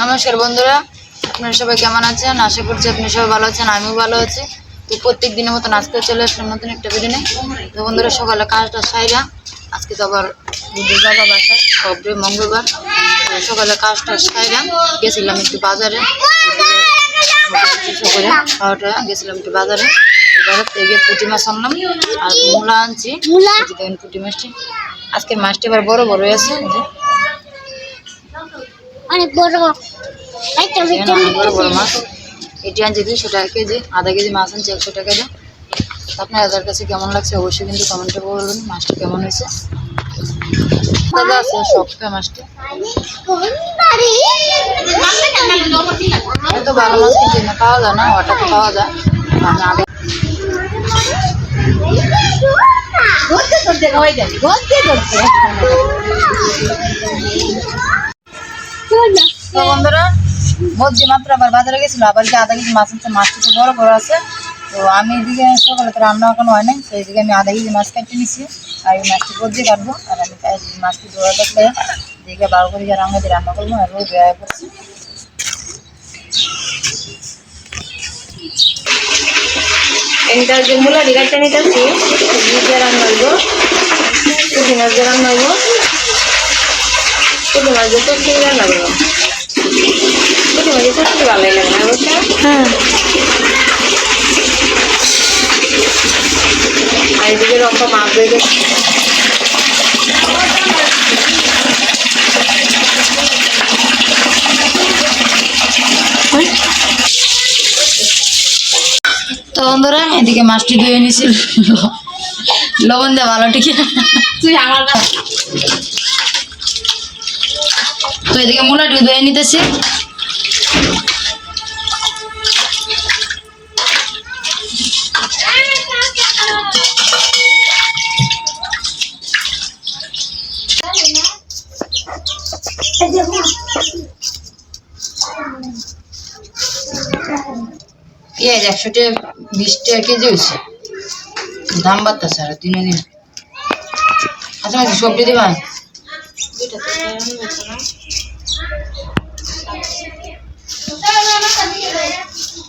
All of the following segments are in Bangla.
নমস্কার বন্ধুরা আপনারা সবাই কেমন আছেন? আশা করছি আপনি সবাই ভালো আছেন আমিও ভালো আছি। তো প্রত্যেক দিনের মতন আজকে চলে আসলাম নতুন একটা নিয়ে। তো বন্ধুরা সকালে কাজটা সাইরা আজকে তো আবার বাবা বাসা সবরে মঙ্গলবার। সকালে কাজটা সাইরা গেছিলাম একটু বাজারে। করে খাওয়াটা গেছিলাম একটু বাজারে। বাজার থেকে পুঁটি মাছ আনলাম আর মূলা আনছি? দেখেন পুঁটি মাছটি। আজকের মাছটি আবার বড় বড় আছে অনেক বড়। একটা অনেক বড় বড় মাছ। এটি আনছি দুশো টাকা কেজি আধা কেজি মাছ আনছি একশো টাকা দিয়ে আপনার দাদার কাছে কেমন লাগছে অবশ্যই কিন্তু কমেন্টে বলবেন মাছটা কেমন হয়েছে। দাদা আছে শক্ত মাছটি। এত ভালো মাছ কিন্তু এখানে পাওয়া যায় না হঠাৎ পাওয়া যায়। আমি আগে তো বন্ধুরা আবার বাজারে গেছিল, আবার কি আধা কেজি মাছটা তো বড় বড় আছে। তো আমি এদিকে সকালে তো রান্না এখনও হয় নাই সেই দিকে আমি আধা কেজি মাছ কাটতে নিচ্ছি আর এই মাছটি বদ্রি কাটবো, আর আমি মাছটি জোড়া দেখলে দিকে বারো করে দিয়ে রান্না করব আর ওই বেয়া করছি এটা যে মূলা নিতেছি রান্না হইব পুঁটি মাছ দিয়ে চটকি রান্না করব পুঁটি মাছ দিয়ে চটকি ভালো লাগে না অবশ্য হ্যাঁ আর এদিকে মাছ দিয়ে গেছে তো বন্ধুরা, এদিকে মাছটি ধুয়ে নিছি লবণ দিয়ে ভালো ঠিক তুই আমার তো এদিকে মূলাটি ধুয়ে নিতেছি। পেঁয়াজ একশো টাকা বিশ টাকা কেজি হয়েছে? দাম বাড়তেছে আর দিনে দিন। আচ্ছা সবজি দিবা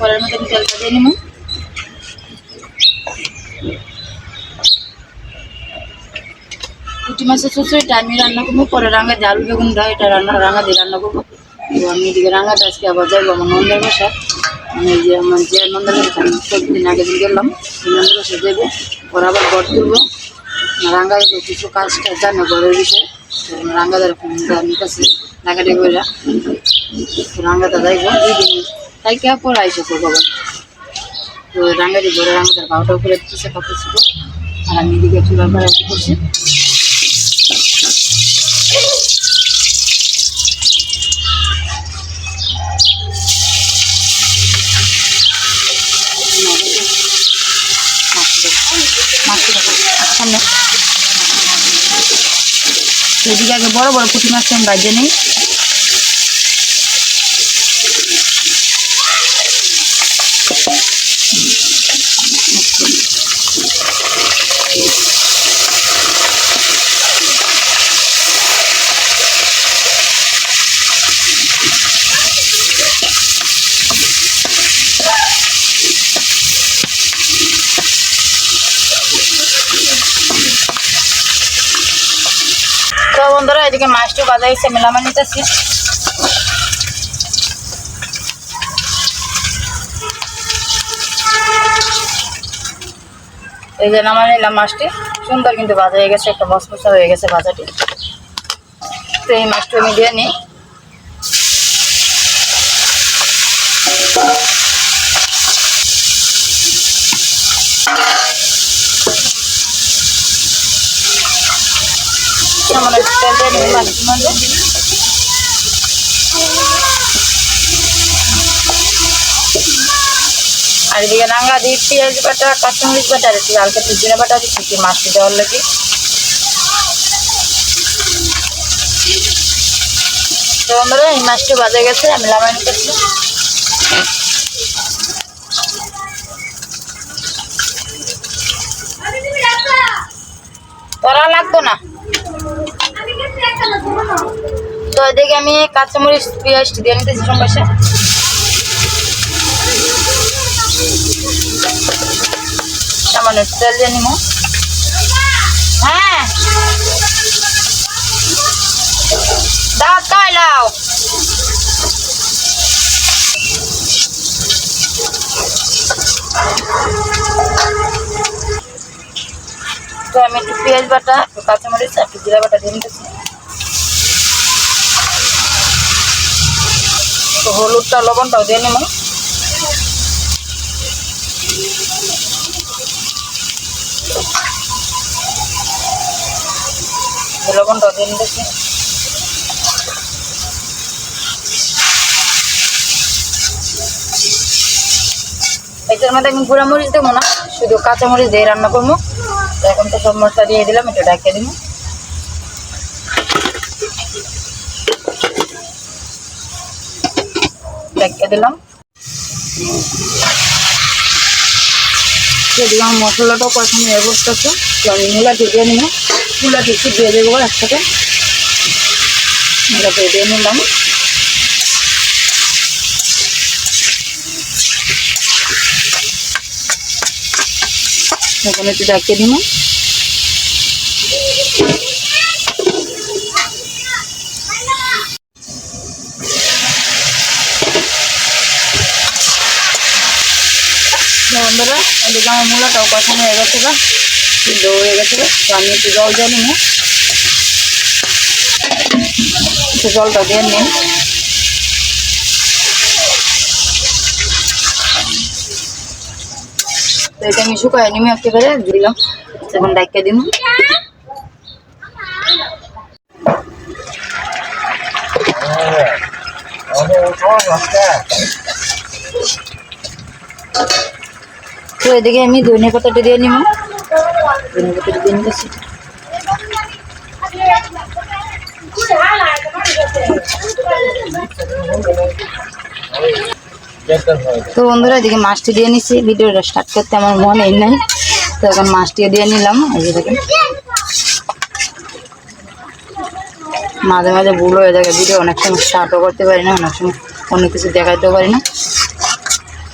কড়াইয়ের মধ্যে আমি তেলটা দিয়ে নিব। পুঁটি মাছের চুচড়িটা আমি রান্না করব, পরে রাঙা দিয়ে আলু বেগুন দেয় এটা রান্না, রাঙা দিয়ে রান্না করব। আমি এদিকে রাঙাটা আজকে আবার যাইবো আমার নন্দের বাসা আমি যে আমার যে নন্দের বাসা আমি কয়েকদিন আগে দিন গেলাম নন্দের বাসা যাইবো, ওরা আবার ঘর তুলবো। রাঙ্গা তো কিছু কাজ টাজ জানে ঘরের বিষয়ে রাঙ্গাদার ফোন আমি কাছে ডাকাডি করে রাঙ্গাটা যাইবো দুই দিন তাই কে পরে আইসে করব আবার তো রাঙ্গাটি ঘরে রাঙ্গাদার বারোটা করে দিতেছে কাপড় ছিল। আর আমি এদিকে চুলার এসে করছি। এদিকে আগে বড় বড় পুঁটি মাছ আমি বাজে নেই। বন্ধুরা, এদিকে মাছটা বাজা হয়েছে মেলামা নিতেছি। এই যে নামা নিলাম মাছটি। সুন্দর কিন্তু ভাজা হয়ে গেছে, একটা মশমশা হয়ে গেছে ভাজাটি। তো এই মাছটি আমি দিয়ে নিই। আর এদিকে নাঙ্গা দিয়ে পেঁয়াজ বাটা, কাঁচামরিচ বাটা আর একটু হালকা বাটা দিচ্ছি কি দেওয়ার লাগে। তো আমরা এই মাছটি বাজে গেছে, আমি লামাইন করছি। করা লাগতো না? তো এদিকে আমি কাঁচামরিচ পেঁয়াজটি দিয়ে নিতেছি সম্পাসে সামান্য তেল দিয়ে নিব। হ্যাঁ। দাও তাই লাও তো আমি একটু পেঁয়াজ বাটা, একটু কাঁচামরিচ একটু জিরা বাটা দিয়ে নিতেছি তো হলুদটা, লবণটাও দিয়ে নেব। লবণটাও দিয়ে নিতেছি এটার মধ্যে আমি গুঁড়া মরিচ দেবো না, শুধু কাঁচা মরিচ দিয়ে রান্না করব। এখন তো সব মশলা দিয়ে দিলাম একটু ডাকিয়ে দিব। ডাকিয়ে দিলাম। দিলাম মশলাটাও প্রথমে এ করতেছে মূলাটি দিয়ে নিব মূলাটি একটু দিয়ে দেবো একসাথে। মূলাটি দিয়ে নিলাম। এখন একটু ডাকিয়ে দিব বন্ধুরা। এদিকে আমার মূলাটাও কষানো হয়ে গেছে গা। সিদ্ধ হয়ে গেছে। তো আমি একটু জল দিয়ে নিব একটু জলটা দিয়ে নিন তো এটা আমি শুকায় একেবারে দিলাম এখন ডাইকে দিব। তো এদিকে আমি ধনে পাতাটা দিয়ে নিব। পাতাটা দিয়ে তো বন্ধুরা, এদিকে মাছটি দিয়ে নিছি। ভিডিওটা স্টার্ট করতে আমার মনে নাই। তো এখন মাছটি দিয়ে নিলাম। এই দেখেন। মাঝে মাঝে ভুল হয়ে যায় ভিডিও অনেক সময় স্টার্টও করতে পারি না, অনেক সময় অন্য কিছু দেখাতেও পারি না।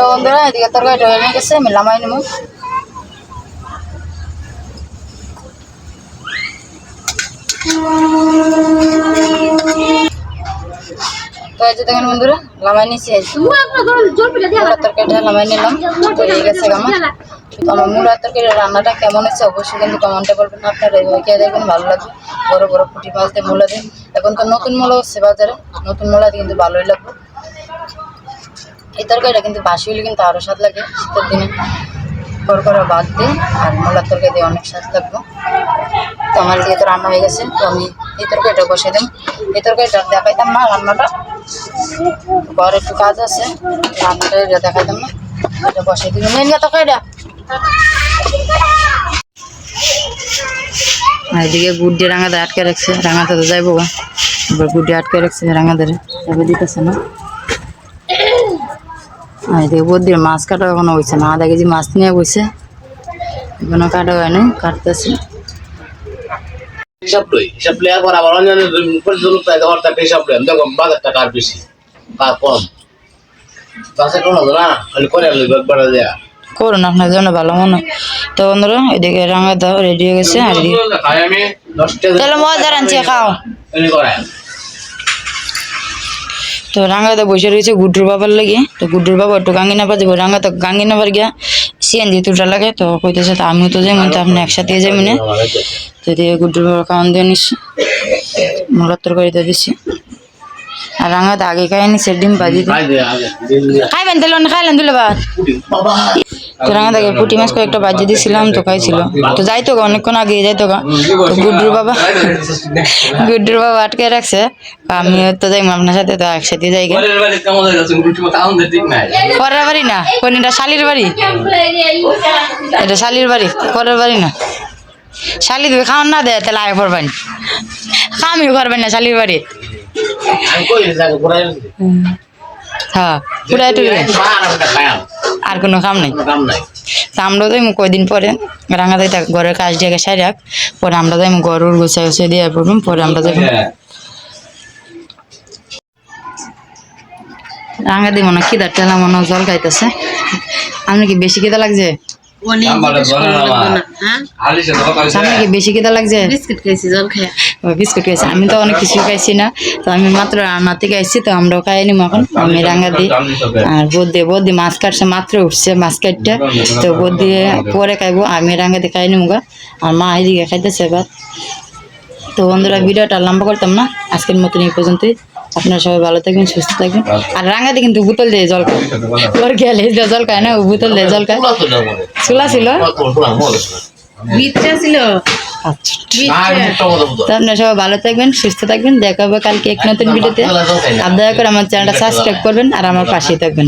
তো বন্ধুরা, এদিকে তরকারিটা হয়ে গেছে, আমি লামাই নেব। তো দেখেন বন্ধুরা, লামাই এই তরকারিটা লামাই নিলাম গেছে আমার। আমার রান্নাটা কেমন অবশ্যই কিন্তু ভালো বড় বড় ফুটি মাছ দিয়ে মূলা দিয়ে। এখন তো নতুন মূলা হচ্ছে বাজারে, নতুন মূলা কিন্তু ভালোই লাগবে। এই তরকারিটা কিন্তু বাসি হলে কিন্তু আরও স্বাদ লাগে শীতের দিনে। কড়কড়া বাদ দিয়ে আর মূলার তরকারি দিয়ে অনেক স্বাদ লাগবে। তো আমার দিয়ে তো রান্না হয়ে গেছে, তো আমি এই তরকারিটা বসে দিই এই তরকারিটা দেখাইতাম না রান্নাটা। ঘরে একটু কাজ আছে, রান্নাটা এটা দেখাইতাম না। এটা বসে দিবি মেন তরকারিটা। আর এদিকে গুড় দিয়ে রাঙাতে আটকে রাখছে। রাঙাতে তো যাইবো এবার গুড় দিয়ে আটকে রাখছে রাঙাতে দিতেছে না। এদিকে দিয়ে মাছ কাটা এখনও হয়েছে না আধা কেজি মাছ নিয়ে বসে এখনও কাটা হয় নাই কাটতেছে। হিসাব লই হিসাব লইয়া পর আবার অন্যান্য পরিচালক তাই দেওয়ার টাকা হিসাব লই দেখো বাজার টাকা আর বেশি কার কম। তাছে কোন না? খালি করে লইব একবার দেয়া। করুন আপনার জন্য ভালো মনে। তো বন্ধুরা এদিকে রাঙা দাও রেডি হয়ে গেছে আর তাহলে মজা খাও। তো রাঙ্গাতে বসে রয়েছে গুড্ডুর বাবার লাগে। তো গুড্ডুর বাবা একটু গাঙ্গিনা পা যাব রাঙ্গা তো গাঙ্গিনা পার গিয়া সিএনজি তুটা লাগে। তো কইতেছে তো আমিও তো যাই তো আপনি একসাথে যাই মানে। তো দিয়ে গুড্ডুর বাবার খাওয়ান দিয়ে নিচ্ছি করে দিয়ে দিচ্ছি আর রাঙ্গাতে আগে খাই নিচ্ছে ডিম বাজি খাইবেন তাহলে খাইলেন দিলে বাবা। তো রাঙা থেকে পুঁটি মাছ কয়েকটা বাজিয়ে দিয়েছিলাম তো খাইছিল। তো যাইতো গা অনেকক্ষণ আগে যাইতো গা। তো গুড্ডুর বাবা গুড্ডুর বাবা আটকে রাখছে। আমি তো যাই আপনার সাথে তো একসাথে যাই গে। পরের বাড়ি নাই। পরের বাড়ি না কোন এটা শালির বাড়ি? এটা শালির বাড়ি পরের বাড়ি না। শালি তুমি খাওয়ান না দেয় তাহলে আয় করবেন খামিও করবেন না শালির বাড়ি। হ্যাঁ পুরা একটু বার আমরা খায়াম আর কোনো কাম নাই। তা আমরা তো কয়দিন পরে রাঙা যাই ঘরের কাজ দিয়ে সাই রাখ পরে আমরা তো গরুর গুছাই গুছাই দিয়ে পড়ব পরে আমরা তো রাঙা দিই মনে হয় খিদার টেলা মনে জল খাইতেছে। আপনি কি বেশি খিদা লাগছে? কি বেশি খিদা লাগছে? বিস্কুট খাইছি আমি তো অনেক কিছু খাইছি না। তো আমি মাত্র রান্না থেকে আসছি তো আমরাও খাই নিম এখন। আমি রাঙা দিই। আর বদ্দি বদ্দি মাছ কাটছে মাত্র উঠছে মাছ কাটতে। তো বদ্দি পরে খাইবো আমি রাঙা দিয়ে খাই নিম গা। আর মা এদিকে খাইতেছে এবার তো বন্ধুরা ভিডিওটা লম্বা করতাম না? আজকের মতন এই পর্যন্তই। আপনারা সবাই ভালো থাকবেন সুস্থ থাকবেন। আর রাঙাতে কিন্তু বোতল দিয়ে জল খায়। ওর গেলে জল খায় না ও বোতল দিয়ে জল খায়। চুলা ছিল? ছিল। আচ্ছা। আপনারা সবাই ভালো থাকবেন সুস্থ থাকবেন। দেখা হবে কালকে এক নতুন ভিডিওতে। আর দয়া করে আমার চ্যানেলটা সাবস্ক্রাইব করবেন আর আমার পাশেই থাকবেন।